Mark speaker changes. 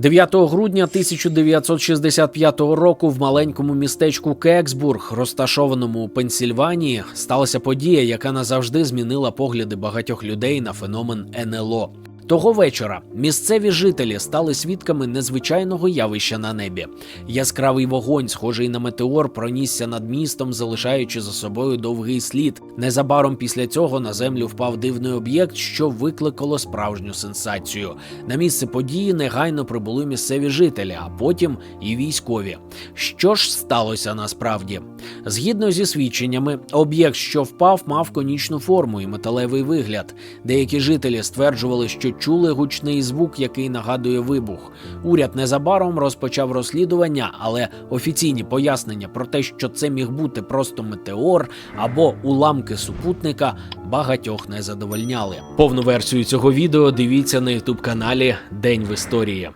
Speaker 1: 9 грудня 1965 року в маленькому містечку Кексбург, розташованому у Пенсільванії, сталася подія, яка назавжди змінила погляди багатьох людей на феномен НЛО. Того вечора місцеві жителі стали свідками незвичайного явища на небі. Яскравий вогонь, схожий на метеор, пронісся над містом, залишаючи за собою довгий слід. Незабаром після цього на землю впав дивний об'єкт, що викликало справжню сенсацію. На місце події негайно прибули місцеві жителі, а потім і військові. Що ж сталося насправді? Згідно зі свідченнями, об'єкт, що впав, мав конічну форму і металевий вигляд. Деякі жителі стверджували, що чули гучний звук, який нагадує вибух. Уряд незабаром розпочав розслідування, але офіційні пояснення про те, що це міг бути просто метеор або уламки супутника, багатьох не задовольняли. Повну версію цього відео дивіться на ютуб каналі День в історії.